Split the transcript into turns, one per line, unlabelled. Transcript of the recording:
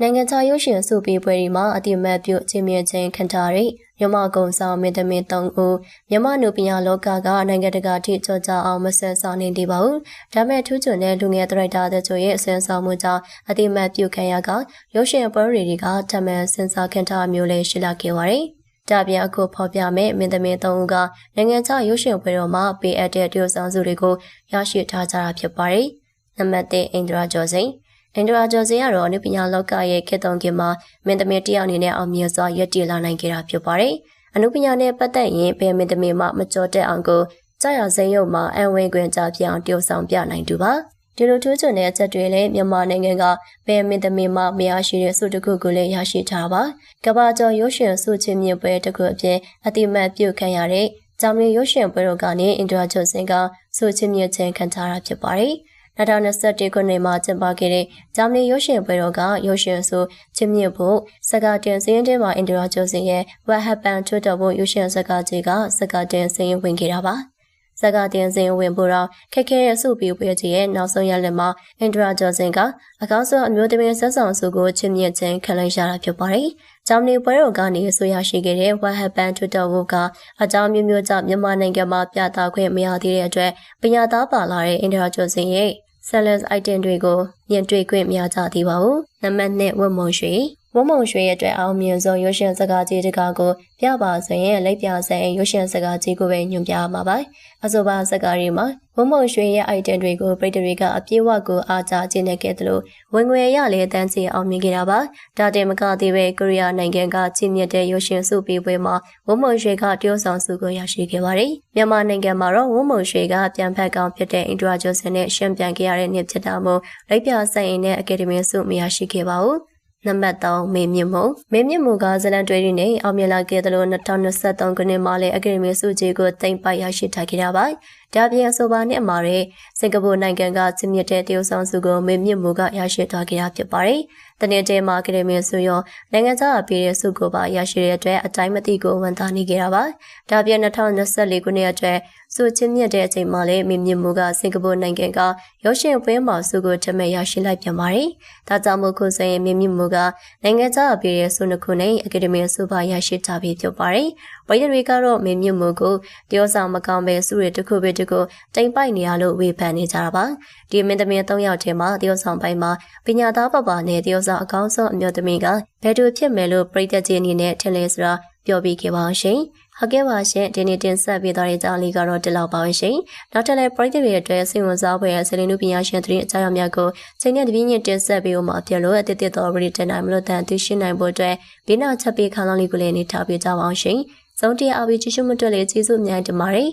နိုင်ငံခြားရုပ်ရှင်စုပေးပွဲတွေမှာအတိအမတ်ပြုချင်းမြင့်ချင်းခံထားတဲ့မြမကုံဆောင်မင်းသမီး၃ဦးမြမနုပညာလောကကနိုင်ငံတကာထိကြောကြအောင်မဆန်ဆောင်နေသေးပါဘူး။ဒါမဲ့ထူးချွန်တဲ့လူငယ်သရိုက်တာတဲ့ချို့ရဲ့အဆင်ဆောင်မှုကြောင့်အတိအမတ်ပြုခံရကရုပ်ရှင်ပွဲတွေကထပ်မံစင်စားခံထားမျိုးလေးရှိလာခဲ့ပါတယ်။ဒါပြန်အခုဖော်ပြမဲ့မင်းသမီး၃ဦးကနိုင်ငံခြားရုပ်ရှင်ပွဲတော်မှာပေးအပ်တဲ့တရုတ်ဆောင်စုတွေကိုရရှိထားကြတာဖြစ်ပါတယ်။နံပါတ်1အင်ဒရာကျော်စိန် အင်ဒရာကျော်စင်ကတော့အနုပညာလောကရဲ့ခေတ်တုံးကမှာမင်းသမီးတယောက်အနေနဲ့အောင်မြင်စွာရည်တည်လာနိုင်ခဲ့တာဖြစ်ပါတယ်။အနုပညာနဲ့ပတ်သက်ရင်ဘယ်မင်းသမီးမှမကြော်တက်အောင်ကိုကြာရစိန်ရုပ်မှာအံဝင်ခွင့်ကြပြအောင်တည်ဆောင်ပြနိုင်သူပါ။ဒီလိုထူးချွန်တဲ့အချက်တွေလည်းမြန်မာနိုင်ငံကဘယ်မင်းသမီးမှမရရှိတဲ့စုတစ်ခုကိုလည်းရရှိထားပါ။ကဘာကျော်ရုပ်ရှင်စုချင်းမြင့်ပွဲတစ်ခုအပြင်အတိမတ်ပြုတ်ခံရတဲ့ဂျာမနီရုပ်ရှင်ပွဲတော်ကနေအင်ဒရာကျော်စင်ကစုချင်းမြင့်ချင်းခံထားတာဖြစ်ပါတယ်။ 2021ခုနှစ်မှာကျင်းပခဲ့တဲ့ဂျာမနီရုပ်ရှင်ပွဲတော်ကရုပ်ရှင်ဆိုချင်းမြင့်ဖို့စကားတင်စင်းတင်းမှာအင်ဒရာဂျိုစင်ရဲ့ What Happened ချွတ်တော်ဖို့ရုပ်ရှင်စကားကြီးကစကားတင်စင်းဝင်ခဲ့တာပါစကားတင်စင်ဝင်ဖို့တော့ခက်ခဲတဲ့စုပြီးပွဲကြီးရဲ့နောက်ဆုံးရလမှာအင်ဒရာဂျော်စင်ကအကောင်းဆုံးအမျိုးသမီးဆက်ဆောင်စုကိုချစ်မြတ်ခြင်းခံလိုက်ရတာဖြစ်ပါတယ်။ဂျာမနီပွဲတော်ကနေဆိုရရှိခဲ့တဲ့ What Happened to the World ကအကြောင်းမျိုးမျိုးကြောင့်မြန်မာနိုင်ငံမှာပြသခွင့်မရသေးတဲ့အတွက်ပညာသားပါလာတဲ့အင်ဒရာဂျော်စင်ရဲ့ sellers item တွေကိုမြင်တွေ့ခွင့်မရကြသေးပါဘူး။နံပါတ်1ဝတ်မုံရွှေ ဝမုံရွှေရဲ့အတွက်အောင်မြင်ဆုံးရုပ်ရှင်စကားကြီးတကားကိုပြပါဆိုရင်လက်ပြဆိုင်ရုပ်ရှင်စကားကြီးကိုပဲညွှန်ပြမှာပါအဆိုပါစကားတွေမှာဝမုံရွှေရဲ့ item တွေကိုပြည်သူတွေကအပြည့်အဝကိုအားကြခြင်းနဲ့ခဲ့သလိုဝင်ငွေရလည်းတန်းစီအောင်မြင်ခဲ့တာပါဒါတင်မကသေးပဲကိုရီးယားနိုင်ငံကကြီးမြတ်တဲ့ရုပ်ရှင်စုပေးပွဲမှာဝမုံရွှေကတရုတ်ဆောင်စုကိုရရှိခဲ့ပါတယ်မြန်မာနိုင်ငံမှာတော့ဝမုံရွှေကပြန်ဖက်ကောင်ဖြစ်တဲ့အင်ဒရာဂျိုဆန်နဲ့ရှင်းပြန်ခဲ့ရတဲ့နေ့ဖြစ်တာမို့လက်ပြဆိုင်ရင်နဲ့အကယ်ဒမီစုမရရှိခဲ့ပါဘူး နံပါတ်3မေမြင့်မှုမေမြင့်မှုကဇလန်တွေတွေနဲ့အောင်မြင်လာခဲ့သလို2023ခုနှစ်မှာလည်းအကယ်ဒမီစုကြီးကိုတင်ပိုက်ရရှိထားခဲ့တာပါ။ဒါပြင်အဆိုပါနှစ်မှာလည်းစင်ကာပူနိုင်ငံကချစ်မြတ်တဲ့တရုတ်ဆောင်စုကိုမေမြင့်မှုကရရှိထားခဲ့တာဖြစ်ပါတယ်။တနေ့တည်းမှာအကယ်ဒမီစုရောနိုင်ငံခြားအပြည်ရဲ့စုကိုပါရရှိတဲ့အတွက်အတိုင်းမသိကိုဝန်သားနေခဲ့တာပါ။ဒါပြင်2024ခုနှစ်အတွက်စုချင်းမြတ်တဲ့အချိန်မှာလည်းမေမြင့်မှုကစင်ကာပူနိုင်ငံကရုရှင်ပွဲမှာစုကိုထမဲ့ရရှိလိုက်ပြန်ပါတယ်။ဒါကြောင့်မို့ခုဆိုရင်မေမြင့်မှုကနိုင်ငံခြားအပြည်ရဲ့စုနှစ်ခုနဲ့အကယ်ဒမီစုပါရရှိထားပြီးဖြစ်ပါတယ်။ ဝိုင်းတွေကတော့မေမြင့်မှုကိုတယောဆောင်မကောင်းပဲစုရတစ်ခုပဲတစ်ခုတိမ်ပိုက်နေရလို့ဝေဖန်နေကြတာပါ။ဒီမင်းသမီး၃ယောက်ထဲမှာတယောဆောင်ပိုင်းမှာပညာသားပပနဲ့တယောဆောင်အကောင်းဆုံးအမျိုးသမီးကဘယ်သူဖြစ်မယ်လို့ပြည်သက်ကြီးအနေနဲ့ထင်လဲဆိုတာပြောပြခဲ့ပါအောင်ရှင်။ဟုတ်ကဲ့ပါရှင်ဒီနေ့တင်ဆက်ပေးသွားတဲ့အကြောင်းလေးကတော့ဒီလောက်ပါပဲရှင်နောက်ထပ်လည်းပရိသတ်တွေအတွက်စိတ်ဝင်စားဖွယ်ဆယ်လင်းနုပညာရှင်တွေအကြောင်းအရာများကိုချိန်နဲ့တပြင်းညတင်ဆက်ပေးဖို့မှာဖြစ်လို့အတည်တည်တော်ရီတင်နိုင်မလို့တန်သိရှိနိုင်ဖို့အတွက်ဘေးနာချက်ပေးခန်းလောင်းလေးကိုလည်းနေထားပေးကြပါအောင်ရှင် ဆုံးတရားအဘိချီရှုမတွက်လေးကျေးဇူးအများကြီးတင်ပါတယ်